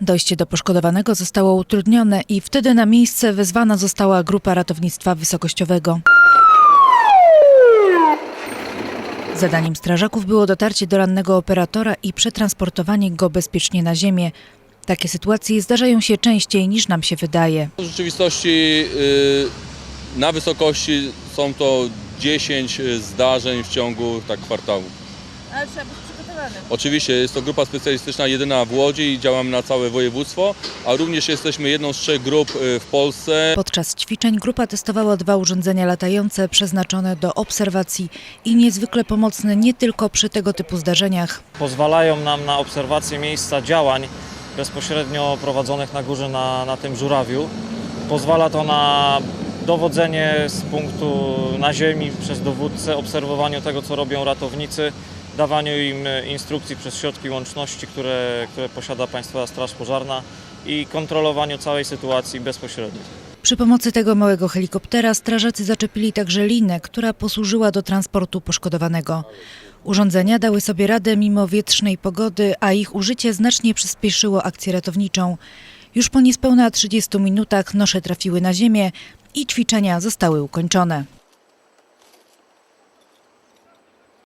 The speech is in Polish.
Dojście do poszkodowanego zostało utrudnione i wtedy na miejsce wezwana została grupa ratownictwa wysokościowego. Zadaniem strażaków było dotarcie do rannego operatora i przetransportowanie go bezpiecznie na ziemię. Takie sytuacje zdarzają się częściej niż nam się wydaje. W rzeczywistości y, na wysokości są to 10 zdarzeń w ciągu tak kwartału. Ale trzeba być przygotowanym. Oczywiście jest to grupa specjalistyczna jedyna w Łodzi i działamy na całe województwo, a również jesteśmy jedną z trzech grup y, w Polsce. Podczas ćwiczeń grupa testowała dwa urządzenia latające przeznaczone do obserwacji i niezwykle pomocne nie tylko przy tego typu zdarzeniach. pozwalają nam na obserwację miejsca działań bezpośrednio prowadzonych na górze na, na tym żurawiu. Pozwala to na dowodzenie z punktu na ziemi przez dowódcę, obserwowaniu tego, co robią ratownicy, dawaniu im instrukcji przez środki łączności, które, które posiada Państwowa Straż Pożarna i kontrolowaniu całej sytuacji bezpośrednio. Przy pomocy tego małego helikoptera strażacy zaczepili także linę, która posłużyła do transportu poszkodowanego. Urządzenia dały sobie radę mimo wietrznej pogody, a ich użycie znacznie przyspieszyło akcję ratowniczą. Już po niespełna 30 minutach nosze trafiły na ziemię i ćwiczenia zostały ukończone.